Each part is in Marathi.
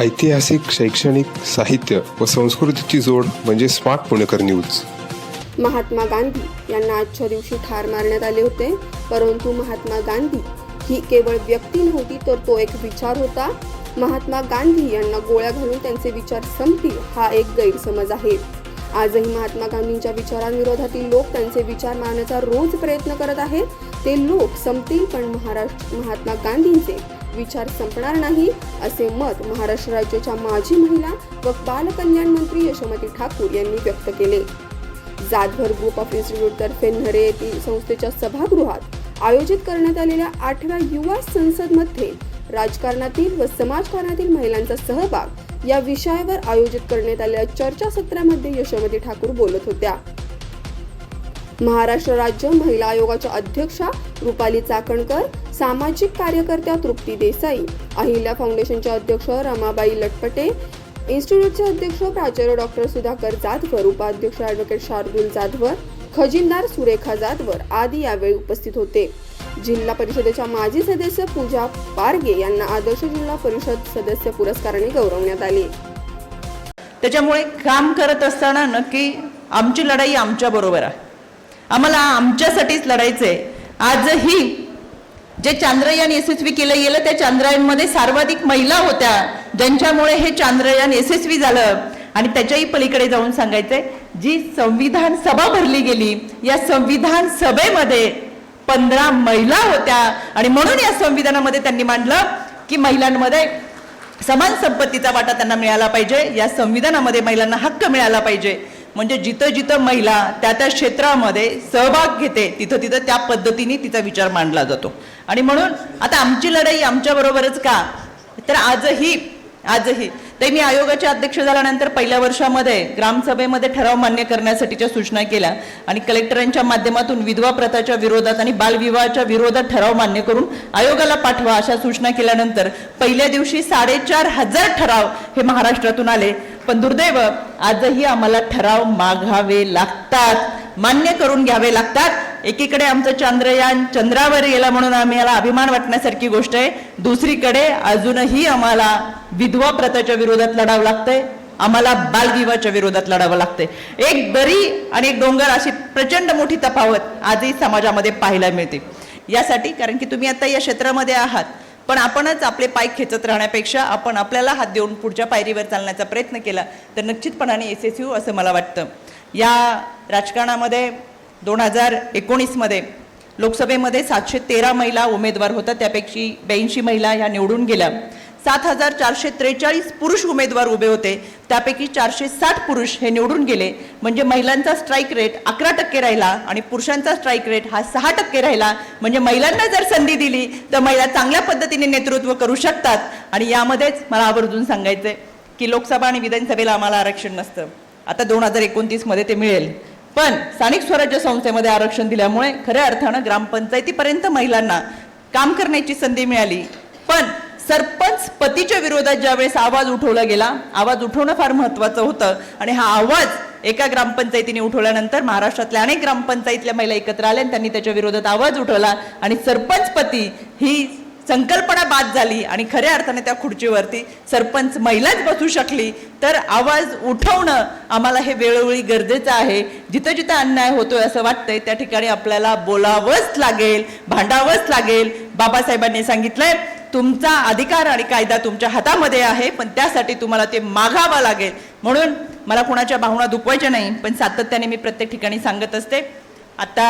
ऐतिहासिक शैक्षणिक साहित्य व संस्कृतीची जोड म्हणजे स्मार्ट पुणेकर न्यूज. महात्मा गांधी यांना आजच्या दिवशी ठार मारण्यात आले होते. परंतु महात्मा गांधी ही केवळ व्यक्ती नव्हती तर तो एक विचार होता. महात्मा गांधी यांना गोळ्या घालून त्यांचे विचार संपतील हा एक गैरसमज आहे. आजही महात्मा गांधींच्या विचारांविरोधातील लोक त्यांचे विचार मारण्याचा रोज प्रयत्न करत आहेत. ते लोक संपतील पण महाराष्ट्र महात्मा गांधींचे विचार संपणार नाही असे मत महाराष्ट्र राज्याच्या माजी महिला व बालकल्याण मंत्री यशोमती ठाकूर यांनी व्यक्त केले. जाधवर ग्रुप ऑफ इन्स्टिट्यूटतर्फे नरे येथील संस्थेच्या सभागृहात आयोजित करण्यात आलेल्या आठव्या युवा संसदमध्ये राजकारणातील व समाजकारणातील महिलांचा सहभाग या विषयावर आयोजित करण्यात आलेल्या चर्चासत्रामध्ये यशोमती ठाकूर बोलत होत्या. महाराष्ट्र राज्य महिला आयोगाच्या अध्यक्षा रुपाली चाकणकर सामाजिक कार्यकर्त्या तृप्ती देसाई अहिल्या फाउंडेशनच्या अध्यक्ष रमाबाई लटपटे इन्स्टिट्यूटचे अध्यक्ष प्राचार्य डॉक्टर सुधाकर जाधवर उपाध्यक्ष ॲडव्होकेट शार्दुल जाधवर खजिनदार सुरेखा जाधवर आदी यावेळी उपस्थित होते. जिल्हा परिषदेच्या माजी सदस्य पूजा पारगे यांना आदर्श जिल्हा परिषद सदस्य पुरस्काराने गौरवण्यात आले. त्याच्यामुळे काम करत असताना नक्की आमची लढाई आमच्या बरोबर आहे. आम्हाला आमच्यासाठीच लढायचंय. आजही जे चांद्रयान यशस्वी केलं गेलं त्या चांद्रयानमध्ये सर्वाधिक महिला होत्या. ज्यांच्यामुळे हे चांद्रयान यशस्वी झालं. आणि त्याच्याही पलीकडे जाऊन सांगायचंय जी संविधान सभा भरली गेली या संविधान सभेमध्ये पंधरा महिला होत्या. आणि म्हणून या संविधानामध्ये त्यांनी मांडलं की महिलांमध्ये समान संपत्तीचा वाटा त्यांना मिळाला पाहिजे. या संविधानामध्ये महिलांना हक्क मिळाला पाहिजे. म्हणजे जिथं जिथं महिला त्या त्या क्षेत्रामध्ये सहभाग घेते तिथं तिथं त्या पद्धतीने तिचा विचार मांडला जातो. आणि म्हणून आता आमची लढाई आमच्याबरोबरच का? तर आजही आजही. ते मी आयोगाचे अध्यक्ष झाल्यानंतर पहिल्या वर्षामध्ये ग्रामसभेमध्ये ठराव मान्य करण्यासाठीच्या सूचना केल्या आणि कलेक्टरांच्या माध्यमातून विधवा प्रथाच्या विरोधात आणि बालविवाहाच्या विरोधात ठराव मान्य करून आयोगाला पाठवा अशा सूचना केल्यानंतर पहिल्या दिवशी साडेचार हजार ठराव हे महाराष्ट्रातून आले. पण दुर्दैव आजही आम्हाला ठराव मागावे लागतात. मान्य करून घ्यावे लागतात. एकीकडे आमचं चांद्रयान चंद्रावर गेला म्हणून आम्हाला अभिमान वाटण्यासारखी गोष्ट आहे. दुसरीकडे अजूनही आम्हाला विधवा प्रथाच्या विरोधात लढावं लागतंय. आम्हाला बालविवाहाच्या विरोधात लढावं लागतंय. एक दरी आणि एक डोंगर अशी प्रचंड मोठी तफावत आजही समाजामध्ये पाहायला मिळते. यासाठी कारण की तुम्ही आता या क्षेत्रामध्ये आहात पण आपणच आपले पाय खेचत राहण्यापेक्षा आपण आपल्याला हात देऊन पुढच्या पायरीवर चालण्याचा प्रयत्न केला तर निश्चितपणाने एस एस यू असं मला वाटतं. या राजकारणामध्ये दोन हजार एकोणीसमध्ये लोकसभेमध्ये सातशे तेरा महिला उमेदवार होत्या त्यापैकी ब्याऐंशी महिला ह्या निवडून गेल्या. सात हजार चारशे त्रेचाळीस पुरुष उमेदवार उभे होते. त्यापैकी चारशे साठ पुरुष हे निवडून गेले. म्हणजे महिलांचा स्ट्राईक रेट अकरा टक्के राहिला आणि पुरुषांचा स्ट्राईक रेट हा सहा टक्के राहिला. म्हणजे महिलांना जर संधी दिली तर महिला चांगल्या पद्धतीने नेतृत्व करू शकतात. आणि यामध्येच मला आवर्जून सांगायचंय की लोकसभा आणि विधानसभेला आम्हाला आरक्षण नसतं. आता दोन हजार एकोणतीसमध्ये ते मिळेल. पण स्थानिक स्वराज्य संस्थेमध्ये आरक्षण दिल्यामुळे खऱ्या अर्थानं ग्रामपंचायतीपर्यंत महिलांना काम करण्याची संधी मिळाली. पण सरपंच पतीच्या विरोधात ज्यावेळेस आवाज उठवला गेला आवाज उठवणं फार महत्वाचं होतं आणि हा आवाज एका ग्रामपंचायतीने उठवल्यानंतर महाराष्ट्रातल्या अनेक ग्रामपंचायतल्या महिला एकत्र आल्या आणि त्यांनी त्याच्या विरोधात आवाज उठवला आणि सरपंच पती ही संकल्पना बाद झाली आणि खऱ्या अर्थाने त्या खुर्चीवरती सरपंच महिलाच बसू शकली तर आवाज उठवणं आम्हाला हे वेळोवेळी गरजेचं आहे. जिथं जिथं अन्याय होतोय असं वाटतंय त्या ठिकाणी आपल्याला बोलावंच लागेल भांडावंच लागेल. बाबासाहेबांनी सांगितलंय तुमचा अधिकार आणि कायदा तुमच्या हातामध्ये आहे पण त्यासाठी तुम्हाला ते मागावं लागेल. म्हणून मला कोणाच्या भावना दुखवायच्या नाही पण सातत्याने मी प्रत्येक ठिकाणी सांगत असते. आता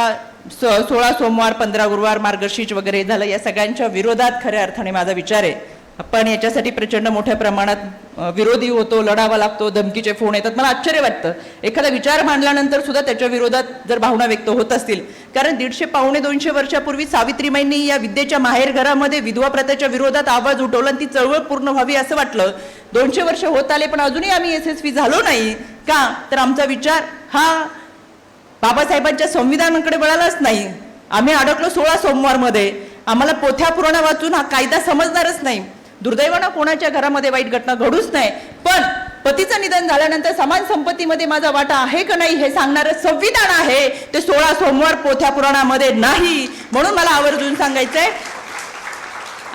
स सोळा सोमवार पंधरा गुरुवार मार्गशीर्ष वगैरे झालं या सगळ्यांच्या विरोधात खऱ्या अर्थाने माझा विचार आहे. पण याच्यासाठी प्रचंड मोठ्या प्रमाणात विरोधी होतो लढावा लागतो धमकीचे फोन येतात. मला आश्चर्य वाटतं. एखादा विचार मांडल्यानंतर सुद्धा त्याच्या विरोधात जर भावना व्यक्त होत असतील. कारण दीडशे पावणे दोनशे वर्षापूर्वी सावित्रीबाईंनी या विद्येच्या माहेर घरामध्ये विधवा प्रथेच्या विरोधात आवाज उठवला आणि ती चळवळ पूर्ण व्हावी असं वाटलं. दोनशे वर्ष होत आले पण अजूनही आम्ही यशस्वी झालो नाही. का? तर आमचा विचार हा बाबासाहेबांच्या संविधानाकडे वळालाच नाही. आम्ही अडकलो सोळा सोमवारमध्ये. आम्हाला पोथ्या पुराण वाचून हा कायदा समजणारच नाही. दुर्दैवानं कोणाच्या घरामध्ये वाईट घटना घडूच नाही. पण पतीचं निधन झाल्यानंतर समान संपत्तीमध्ये माझा वाटा आहे का नाही हे सांगणारं संविधान आहे. ते सोळा सोमवार पोथ्या पुराणामध्ये नाही. म्हणून मला आवर्जून सांगायचंय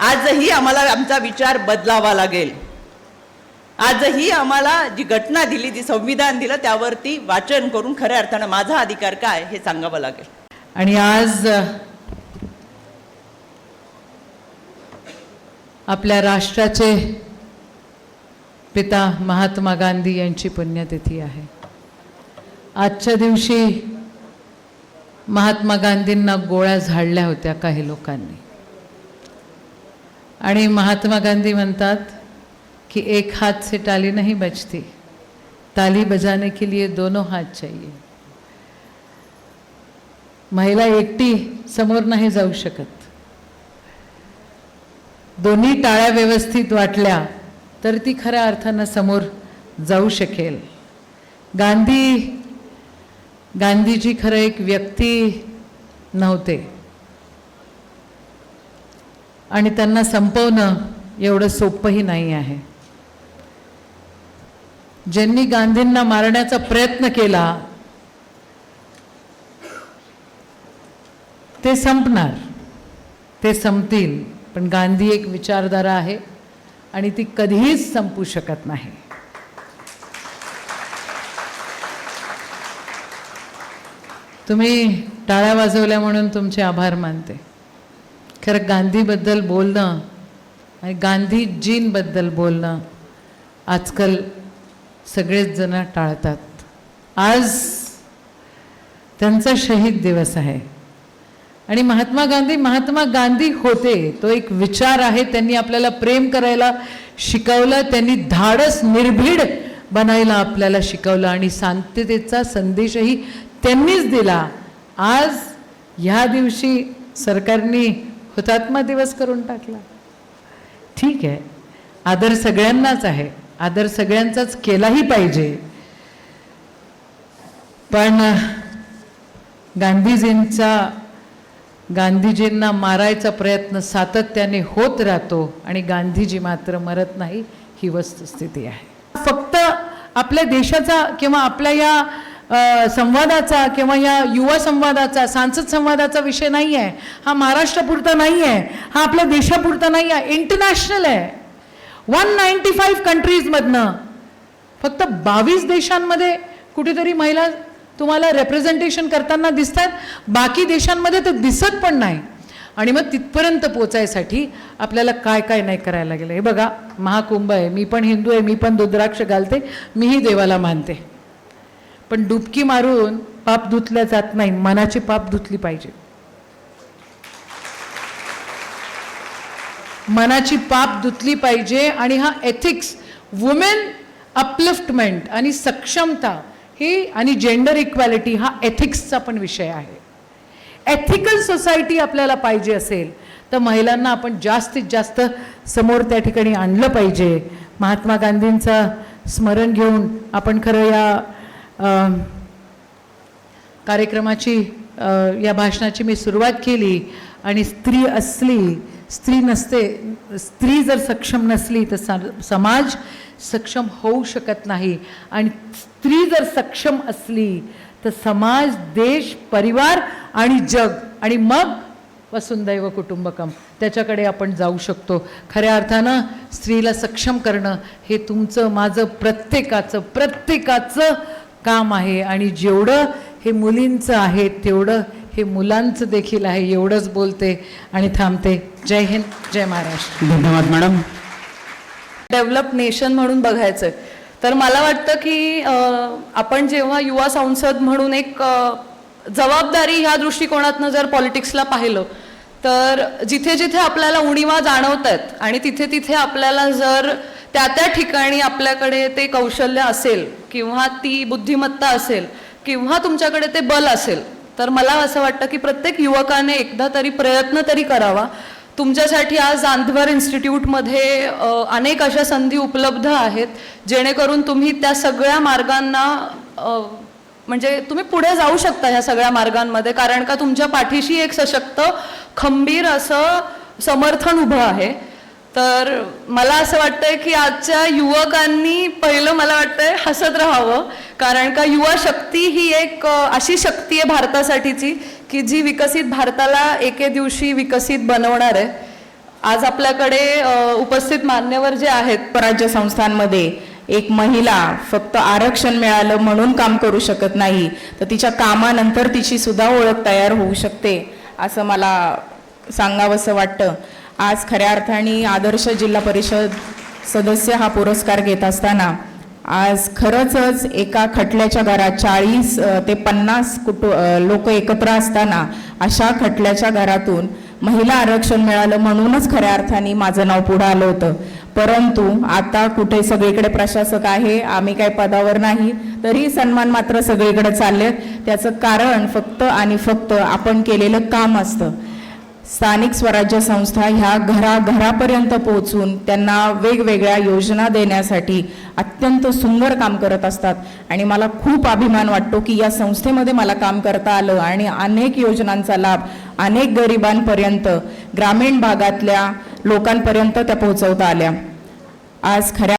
आजही आम्हाला आमचा विचार बदलावा लागेल. आजही आम्हाला जी घटना दिली जी संविधान दिलं त्यावरती वाचन करून खऱ्या अर्थानं माझा अधिकार काय हे सांगावं लागेल. आणि आज आपल्या राष्ट्राचे पिता महात्मा गांधी यांची पुण्यतिथी आहे. आजच्या दिवशी महात्मा गांधींना गोळ्या झाडल्या होत्या काही लोकांनी. आणि महात्मा गांधी म्हणतात कि एक हाथ से ताली नहीं बजती ताली बजाने के लिए दोनों हाथ चाहिए। महिला एकटी समोर नाही जाऊ शकत। दोन्ही टाळ्या व्यवस्थित वाटल्या तर ती खऱ्या अर्थानं समोर जाऊ शकेल. गांधी गांधीजी खरं एक व्यक्ती नव्हते. आणि त्यांना संपवणं एवढं सोपंही नाही आहे. ज्यांनी गांधींना मारण्याचा प्रयत्न केला ते संपणार ते संपतील. पण गांधी एक विचारधारा आहे आणि ती कधीच संपू शकत नाही. तुम्ही टाळ्या वाजवल्या म्हणून तुमचे आभार मानते. खरं गांधीबद्दल बोलणं आणि गांधीजींबद्दल बोलणं आजकाल सगळेच जण टाळतात. आज त्यांचा शहीद दिवस आहे. आणि महात्मा गांधी महात्मा गांधी होते तो एक विचार आहे त्यांनी आपल्याला प्रेम करायला शिकवलं त्यांनी धाडस निर्भीड बनायला आपल्याला शिकवलं आणि शांततेचा संदेशही त्यांनीच दिला. आज ह्या दिवशी सरकारने हुतात्मा दिवस करून टाकला. ठीक आहे. आदर सगळ्यांनाच आहे. आदर सगळ्यांचाच केलाही पाहिजे. पण गांधीजींचा गांधीजींना मारायचा प्रयत्न सातत्याने होत राहतो आणि गांधीजी मात्र मरत नाही ही वस्तुस्थिती आहे. फक्त आपल्या देशाचा किंवा आपल्या या संवादाचा किंवा या युवा संवादाचा सांसद संवादाचा विषय नाही आहे हा महाराष्ट्रापुरता नाही आहे हा आपल्या देशापुरता नाही आहे इंटरनॅशनल आहे. वन नाईन्टी फाईव्ह कंट्रीजमधनं फक्त बावीस देशांमध्ये कुठेतरी महिला तुम्हाला रेप्रेझेंटेशन करताना दिसतात. बाकी देशांमध्ये तर दिसत पण नाही. आणि मग तिथपर्यंत पोचायसाठी आपल्याला काय काय नाही करायला लागेल. हे बघा महाकुंभ आहे. मी पण हिंदू आहे मी पण दुद्राक्ष घालते मीही देवाला मानते. पण डुबकी मारून पाप धुतल्या जात नाही. मनाची पाप धुतली पाहिजे. मनाची पाप धुतली पाहिजे आणि हा एथिक्स वुमेन अपलिफ्टमेंट आणि सक्षमता ही आणि जेंडर इक्वॅलिटी हा एथिक्सचा पण विषय आहे. एथिकल सोसायटी आपल्याला पाहिजे असेल तर महिलांना आपण जास्तीत जास्त समोर त्या ठिकाणी आणलं पाहिजे. महात्मा गांधींचं स्मरण घेऊन आपण खरं या कार्यक्रमाची या भाषणाची मी सुरुवात केली आणि स्त्री असली स्त्री नसते स्त्री जर सक्षम नसली तर सा- समाज सक्षम होऊ शकत नाही. आणि स्त्री जर सक्षम असली तर समाज देश परिवार आणि जग आणि मग वसुंदैव कुटुंबकम. त्याच्याकडे आपण जाऊ शकतो. खऱ्या अर्थानं स्त्रीला सक्षम करणं हे तुमचं माझं प्रत्येकाचं प्रत्येकाचं काम आहे. आणि जेवढं हे मुलींचं आहे तेवढं हे मुलांचं देखील आहे एवढंच बोलते आणि थांबते. जय हिंद जय महाराष्ट्र. धन्यवाद मॅडम. डेव्हलप नेशन म्हणून बघायचं तर मला वाटतं की आपण जेव्हा युवा संसद म्हणून एक जबाबदारी ह्या दृष्टिकोनातनं जर पॉलिटिक्सला पाहिलं तर जिथे जिथे आपल्याला उणीवा जाणवत आहेत आणि तिथे तिथे आपल्याला जर त्या त्या ठिकाणी आपल्याकडे ते कौशल्य असेल किंवा ती बुद्धिमत्ता असेल किंवा तुमच्याकडे ते बल असेल तर मला असं वाटतं की प्रत्येक युवकाने एकदा तरी प्रयत्न तरी करावा. तुमच्यासाठी आज जांधवर इन्स्टिट्यूटमध्ये अनेक अशा संधी उपलब्ध आहेत जेणेकरून तुम्ही त्या सगळ्या मार्गांना म्हणजे तुम्ही पुढे जाऊ शकता ह्या सगळ्या मार्गांमध्ये कारण का तुमच्या पाठीशी एक सशक्त खंबीर असं समर्थन उभं आहे. तर मला असं वाटतंय की आजच्या युवकांनी पहिलं मला वाटतंय हसत राहावं. कारण का युवा शक्ती ही एक अशी शक्ती आहे भारतासाठीची की जी विकसित भारताला एके दिवशी विकसित बनवणार आहे. आज आपल्याकडे उपस्थित मान्यवर जे आहेत स्वराज्य संस्थांमध्ये एक महिला फक्त आरक्षण मिळालं म्हणून काम करू शकत नाही तर तिच्या कामानंतर तिची सुद्धा ओळख तयार होऊ शकते असं मला सांगावंसं वाटतं. आज खऱ्या अर्थाने आदर्श जिल्हा परिषद सदस्य हा पुरस्कार घेत असताना आज खरंच एका खटल्याच्या घरात चाळीस ते पन्नास कुटु लोक एकत्र असताना अशा खटल्याच्या घरातून महिला आरक्षण मिळालं म्हणूनच खऱ्या अर्थाने माझं नाव पुढं आलं होतं. परंतु आता कुठे सगळीकडे प्रशासक आहे आम्ही काही पदावर नाही तरी सन्मान मात्र सगळीकडे चालले त्याचं कारण फक्त आणि फक्त आपण केलेलं काम असतं. स्थानिक स्वराज्य संस्था ह्या घराघरापर्यंत पोहोचून त्यांना वेगवेगळ्या योजना देण्यासाठी अत्यंत सुंदर काम करत असतात. आणि मला खूप अभिमान वाटतो की या संस्थेमध्ये मला काम करता आलं आणि अनेक योजनांचा लाभ अनेक गरिबांपर्यंत ग्रामीण भागातल्या लोकांपर्यंत त्या पोहोचवता आल्या. आज खऱ्या